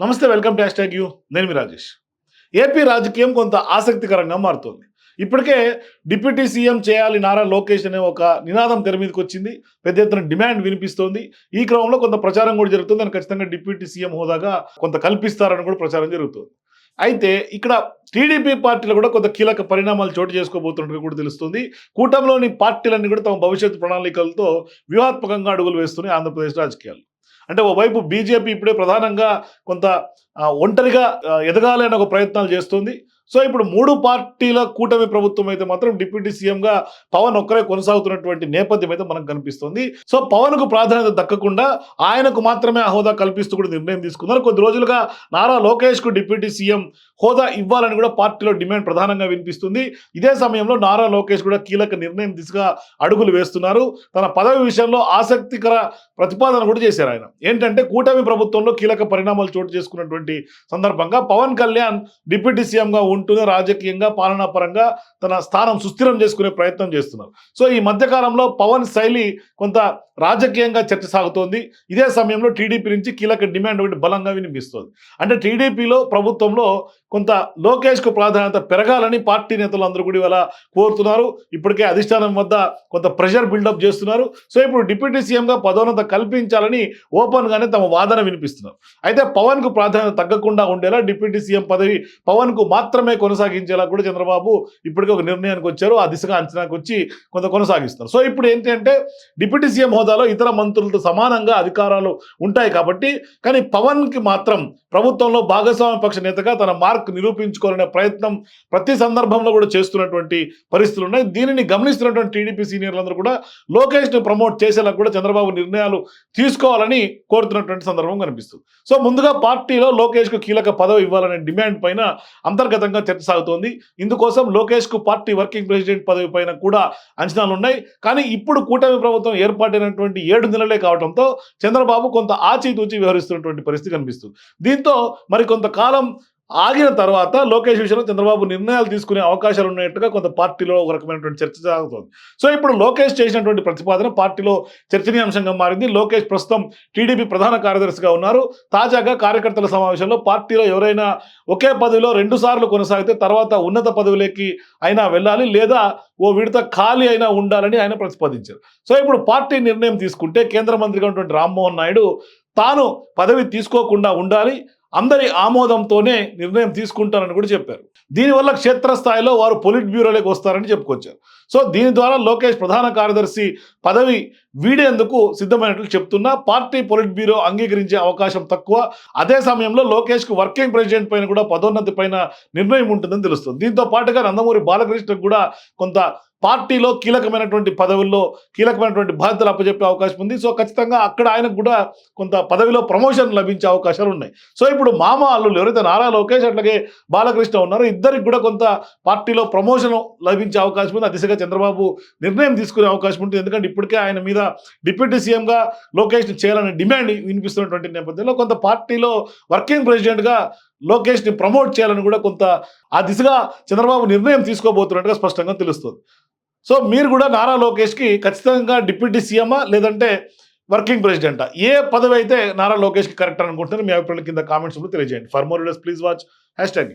నమస్తే welcome to hash you. నేను మీ Rajesh. AP రాజకీయం కొంత ఆసక్తికరంగా మారుతోంది. ఇప్పటికే డిప్యూటీ సీఎం చేయాలి నారా లోకేష్ అనే ఒక నినాదం తెర మీదకి వచ్చింది. పెద్ద ఎత్తున డిమాండ్ వినిపిస్తోంది. ఈ క్రమంలో కొంత ప్రచారం కూడా జరుగుతుంది. అని ఖచ్చితంగా డిప్యూటీ సీఎం హోదాగా కొంత కల్పిస్తారని కూడా ప్రచారం జరుగుతుంది. అయితే ఇక్కడ టీడీపీ పార్టీలో కూడా కొంత కీలక పరిణామాలు చోటు చేసుకోబోతున్నట్టు కూడా తెలుస్తుంది. కూటమిలోని పార్టీలన్నీ కూడా తమ భవిష్యత్తు ప్రణాళికలతో వ్యూహాత్మకంగా అడుగులు వేస్తున్నాయి ఆంధ్రప్రదేశ్ రాజకీయాలు అంటే ఓవైపు బీజేపీ ఇప్పుడే ప్రధానంగా కొంత ఒంటరిగా ఆ, ఎదగాలి అనే ఒక ప్రయత్నాలు చేస్తుంది. సో ఇప్పుడు మూడు పార్టీల కూటమి ప్రభుత్వం అయితే మాత్రం డిప్యూటీ సీఎంగా పవన్ ఒక్కరే కొనసాగుతున్నటువంటి నేపథ్యం అయితే మనకు కనిపిస్తుంది. సో పవన్కు ప్రాధాన్యత దక్కకుండా ఆయనకు మాత్రమే హోదా కల్పిస్తూ కూడా నిర్ణయం తీసుకున్నారు. కొద్ది రోజులుగా నారా లోకేష్కు డిప్యూటీ సీఎం హోదా ఇవ్వాలని కూడా పార్టీలో డిమాండ్ ప్రధానంగా వినిపిస్తుంది. ఇదే సమయంలో నారా లోకేష్ కూడా కీలక నిర్ణయం దిశగా అడుగులు వేస్తున్నారు. తన పదవి విషయంలో ఆసక్తికర ప్రతిపాదన కూడా చేశారు ఆయన. ఏంటంటే కూటమి ప్రభుత్వంలో కీలక పరిణామాలు చోటు చేసుకున్నటువంటి సందర్భంగా పవన్ కళ్యాణ్ డిప్యూటీ సీఎంగా ఉంటూనే రాజకీయంగా పాలనా పరంగా తన స్థానం సుస్థిరం చేసుకునే ప్రయత్నం చేస్తున్నారు. సో ఈ మధ్యకాలంలో పవన్ శైలి కొంత రాజకీయంగా చర్చ సాగుతోంది. ఇదే సమయంలో టీడీపీ నుంచి కీలక డిమాండ్ ఒకటి బలంగా వినిపిస్తుంది. అంటే టీడీపీలో ప్రభుత్వంలో కొంత లోకేష్కు ప్రాధాన్యత పెరగాలని పార్టీ నేతలు అందరూ కూడా ఇవాళ కోరుతున్నారు. ఇప్పటికే అధిష్టానం వద్ద కొంత ప్రెషర్ బిల్డప్ చేస్తున్నారు. సో ఇప్పుడు డిప్యూటీ సీఎంగా పదోన్నత కల్పించాలని ఓపెన్గానే తమ వాదన వినిపిస్తున్నారు. అయితే పవన్కు ప్రాధాన్యత తగ్గకుండా ఉండేలా డిప్యూటీ సీఎం పదవి పవన్కు మాత్రమే కొనసాగించేలా కూడా చంద్రబాబు ఇప్పటికే ఒక నిర్ణయానికి వచ్చారు. ఆ దిశగా అంచనాకు వచ్చి కొంత కొనసాగిస్తారు. సో ఇప్పుడు ఏంటి అంటే డిప్యూటీ సీఎం హోదాలో ఇతర మంత్రులతో సమానంగా అధికారాలు ఉంటాయి కాబట్టి కానీ పవన్కి మాత్రం ప్రభుత్వంలో భాగస్వామ్య పక్ష నేతగా తన మార్క్ నిరూపించుకోవాలనే ప్రయత్నం ప్రతి సందర్భంలో కూడా చేస్తున్నటువంటి పరిస్థితులు ఉన్నాయి. దీనిని గమనిస్తున్నటువంటి టీడీపీ సీనియర్లందరూ కూడా లోకేష్ను ప్రమోట్ చేసేలా కూడా చంద్రబాబు నిర్ణయాలు తీసుకోవాలని కోరుతున్నటువంటి సందర్భం కనిపిస్తుంది. సో ముందుగా పార్టీలో లోకేష్కు కీలక పదవి ఇవ్వాలనే డిమాండ్ పైన అంతర్గతంగా చర్చ సాగుతోంది. ఇందుకోసం లోకేష్కు పార్టీ వర్కింగ్ ప్రెసిడెంట్ పదవి పైన కూడా అంచనాలు ఉన్నాయి. కానీ ఇప్పుడు కూటమి ప్రభుత్వం ఏర్పాటైనటువంటి ఏడు నెలలే కావడంతో చంద్రబాబు కొంత ఆచితూచి వ్యవహరిస్తున్నటువంటి పరిస్థితి కనిపిస్తుంది. దీంతో మరి కొంతకాలం ఆగిన తర్వాత లోకేష్ విషయంలో చంద్రబాబు నిర్ణయాలు తీసుకునే అవకాశాలు ఉన్నట్టుగా కొంత పార్టీలో ఒక రకమైనటువంటి చర్చ జరుగుతుంది సో ఇప్పుడు లోకేష్ చేసినటువంటి ప్రతిపాదన పార్టీలో చర్చనీయాంశంగా మారింది. లోకేష్ ప్రస్తుతం టీడీపీ ప్రధాన కార్యదర్శిగా ఉన్నారు. తాజాగా కార్యకర్తల సమావేశంలో పార్టీలో ఎవరైనా ఒకే పదవిలో రెండు సార్లు కొనసాగితే తర్వాత ఉన్నత పదవిలోకి అయినా వెళ్ళాలి లేదా ఓ విడత ఖాళీ అయినా ఉండాలని ఆయన ప్రతిపాదించారు. సో ఇప్పుడు పార్టీ నిర్ణయం తీసుకుంటే కేంద్ర మంత్రిగా ఉన్నటువంటి రామ్మోహన్ నాయుడు తాను పదవి తీసుకోకుండా ఉండాలి. అందరి ఆమోదంతోనే నిర్ణయం తీసుకుంటారని కూడా చెప్పారు. దీనివల్ల క్షేత్రస్థాయిలో వారు పొలిట్ బ్యూరోలోకి వస్తారని చెప్పుకొచ్చారు. సో దీని ద్వారా లోకేష్ ప్రధాన కార్యదర్శి పదవి వీడేందుకు సిద్ధమైనట్లు చెప్తున్నా పార్టీ పొలిట్ బ్యూరో అంగీకరించే అవకాశం తక్కువ. అదే సమయంలో లోకేష్కు వర్కింగ్ ప్రెసిడెంట్ పైన కూడా పదోన్నతి పైన నిర్ణయం ఉంటుందని తెలుస్తుంది. దీంతో పాటుగా నందమూరి బాలకృష్ణకు కూడా కొంత పార్టీలో కీలకమైనటువంటి పదవుల్లో కీలకమైనటువంటి బాధ్యతలు అప్పచెప్పే అవకాశం ఉంది. సో ఖచ్చితంగా అక్కడ ఆయనకు కూడా కొంత పదవిలో ప్రమోషన్ లభించే అవకాశాలు ఉన్నాయి. సో ఇప్పుడు మామ అల్లులు ఎవరైతే నారా లోకేష్ అట్లాగే బాలకృష్ణ ఉన్నారో ఇద్దరికి కూడా కొంత పార్టీలో ప్రమోషన్ లభించే అవకాశం ఉంది. ఆ దిశగా చంద్రబాబు నిర్ణయం తీసుకునే అవకాశం ఉంటుంది. ఎందుకంటే ఇప్పటికే ఆయన మీద డిప్యూటీ సీఎంగా లోకేష్ని చేయాలనే డిమాండ్ వినిపిస్తున్నటువంటి నేపథ్యంలో కొంత పార్టీలో వర్కింగ్ ప్రెసిడెంట్గా లోకేష్ని ప్రమోట్ చేయాలని కూడా కొంత ఆ దిశగా చంద్రబాబు నిర్ణయం తీసుకోబోతున్నట్టుగా స్పష్టంగా తెలుస్తుంది. సో మీరు కూడా నారా లోకేష్కి ఖచ్చితంగా డిప్యూటీ సీఎమా లేదంటే వర్కింగ్ ప్రెసిడెంటా? ఏ పదవి అయితే నారా లోకేష్కి కరెక్ట్ అనుకుంటున్నారు మీ అభిప్రాయం కింద కామెంట్స్ తెలియజేయండి. For more please watch hashtag